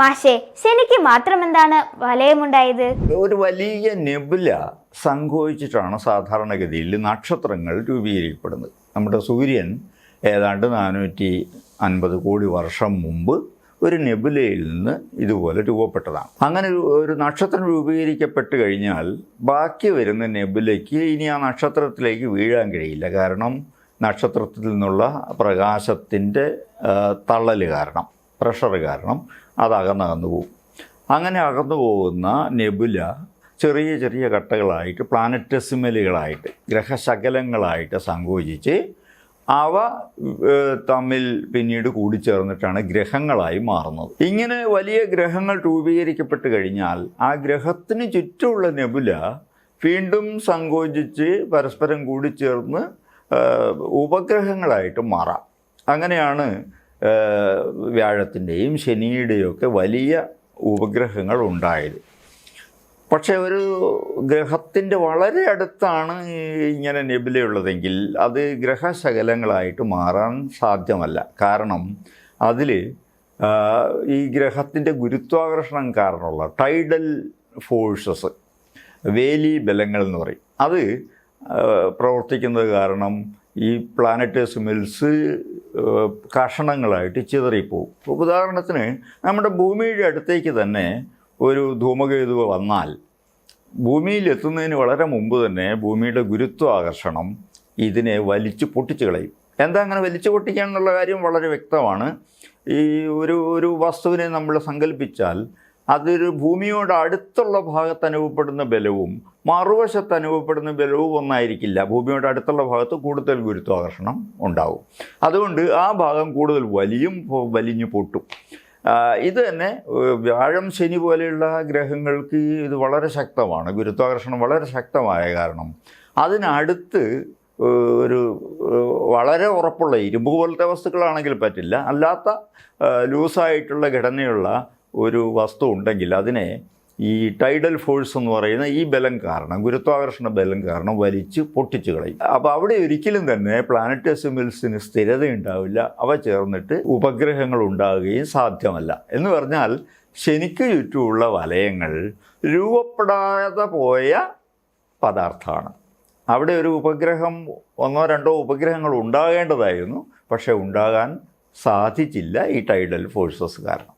മാഷെ ശനിക്ക് മാത്രം എന്താണ് വലയമുണ്ടായത്? ഒരു വലിയ നെബുല സംഭവിച്ചിട്ടാണ് സാധാരണഗതിയിൽ നക്ഷത്രങ്ങൾ രൂപീകരിക്കപ്പെടുന്നത്. നമ്മുടെ സൂര്യൻ ഏതാണ്ട് നാനൂറ്റി അൻപത് കോടി വർഷം മുമ്പ് ഒരു നെബുലയിൽ നിന്ന് ഇതുപോലെ രൂപപ്പെട്ടതാണ്. അങ്ങനെ ഒരു നക്ഷത്രം രൂപീകരിക്കപ്പെട്ട് കഴിഞ്ഞാൽ ബാക്കി വരുന്ന നെബുലയ്ക്ക് ഇനി ആ നക്ഷത്രത്തിലേക്ക് വീഴാൻ കഴിയില്ല. കാരണം നക്ഷത്രത്തിൽ നിന്നുള്ള പ്രകാശത്തിന്റെ തള്ളൽ കാരണം. പ്രഷർ കാരണം അത് അകന്നകന്നു പോകും. അങ്ങനെ അകന്നു പോകുന്ന നെബുല ചെറിയ ചെറിയ കട്ടകളായിട്ട് പ്ലാനറ്റസിമലുകളായിട്ട് ഗ്രഹശകലങ്ങളായിട്ട് സങ്കോചിച്ച് അവ തമ്മിൽ പിന്നീട് കൂടിച്ചേർന്നിട്ടാണ് ഗ്രഹങ്ങളായി മാറുന്നത്. ഇങ്ങനെ വലിയ ഗ്രഹങ്ങൾ രൂപീകരിക്കപ്പെട്ട് കഴിഞ്ഞാൽ ആ ഗ്രഹത്തിന് ചുറ്റുമുള്ള നെബുല വീണ്ടും സങ്കോചിച്ച് പരസ്പരം കൂടിച്ചേർന്ന് ഉപഗ്രഹങ്ങളായിട്ട് മാറാം. അങ്ങനെയാണ് വ്യാഴത്തിന്റെയും ശനിയുടെയും ഒക്കെ വലിയ ഉപഗ്രഹങ്ങൾ ഉണ്ടായത്. പക്ഷേ ഒരു ഗ്രഹത്തിന്റെ വളരെ അടുത്താണ് ഇങ്ങനെ നെബിലയുള്ളതെങ്കിൽ അത് ഗ്രഹശകലങ്ങളായിട്ട് മാറാൻ സാധ്യമല്ല. കാരണം അതിൽ ഈ ഗ്രഹത്തിന്റെ ഗുരുത്വാകർഷണം കാരണമുള്ള ടൈഡൽ ഫോഴ്സസ് വേലി ബലങ്ങൾ എന്ന് പറയും. അത് പ്രവർത്തിക്കുന്നത് കാരണം ഈ പ്ലാനറ്റേഴ്സ് മിൽസ് കഷണങ്ങളായിട്ട് ചിതറിപ്പോവും. ഉദാഹരണത്തിന് നമ്മുടെ ഭൂമിയുടെ അടുത്തേക്ക് തന്നെ ഒരു ധൂമകേതു വന്നാൽ ഭൂമിയിൽ എത്തുന്നതിന് വളരെ മുമ്പ് തന്നെ ഭൂമിയുടെ ഗുരുത്വാകർഷണം ഇതിനെ വലിച്ചു പൊട്ടിച്ചു കളയും. എന്താ അങ്ങനെ വലിച്ചു പൊട്ടിക്കുക എന്നുള്ള കാര്യം വളരെ വ്യക്തമാണ്. ഈ ഒരു ഒരു വസ്തുവിനെ നമ്മൾ സങ്കല്പിച്ചാൽ അതൊരു ഭൂമിയോട് അടുത്തുള്ള ഭാഗത്ത് അനുഭവപ്പെടുന്ന ബലവും മറുവശത്ത് അനുഭവപ്പെടുന്ന ബലവും ഒന്നായിരിക്കില്ല. ഭൂമിയോട് അടുത്തുള്ള ഭാഗത്ത് കൂടുതൽ ഗുരുത്വാകർഷണം ഉണ്ടാവും. അതുകൊണ്ട് ആ ഭാഗം കൂടുതൽ വലിയും വലിഞ്ഞു പൊട്ടും. ഇത് തന്നെ വ്യാഴം ശനി പോലെയുള്ള ഗ്രഹങ്ങൾക്ക് ഇത് വളരെ ശക്തമാണ്. ഗുരുത്വാകർഷണം വളരെ ശക്തമായ കാരണം. അതിനടുത്ത് ഒരു വളരെ ഉറപ്പുള്ള ഇരുമ്പ് പോലത്തെ വസ്തുക്കളാണെങ്കിൽ പറ്റില്ല. അല്ലാത്ത ലൂസായിട്ടുള്ള ഘടനയുള്ള ഒരു വസ്തു ഉണ്ടെങ്കിൽ അതിനെ ഈ ടൈഡൽ ഫോഴ്സ് എന്ന് പറയുന്ന ഈ ബലം കാരണം ഗുരുത്വാകർഷണ ബലം കാരണം വലിച്ച് പൊട്ടിച്ചു കളയും. അപ്പോൾ അവിടെ ഒരിക്കലും തന്നെ പ്ലാനറ്റസിമിൽസിന് സ്ഥിരത ഉണ്ടാവില്ല അവ ചേർന്നിട്ട് ഉപഗ്രഹങ്ങൾ ഉണ്ടാവുകയും സാധ്യമല്ല. എന്ന് പറഞ്ഞാൽ ശനിക്ക് ചുറ്റുമുള്ള വലയങ്ങൾ രൂപപ്പെടാതെ പോയ പദാർത്ഥമാണ്. അവിടെ ഒരു ഉപഗ്രഹം ഒന്നോ രണ്ടോ ഉപഗ്രഹങ്ങൾ ഉണ്ടാകേണ്ടതായിരുന്നു. പക്ഷേ ഉണ്ടാകാൻ സാധിച്ചില്ല ഈ ടൈഡൽ ഫോഴ്സസ് കാരണം.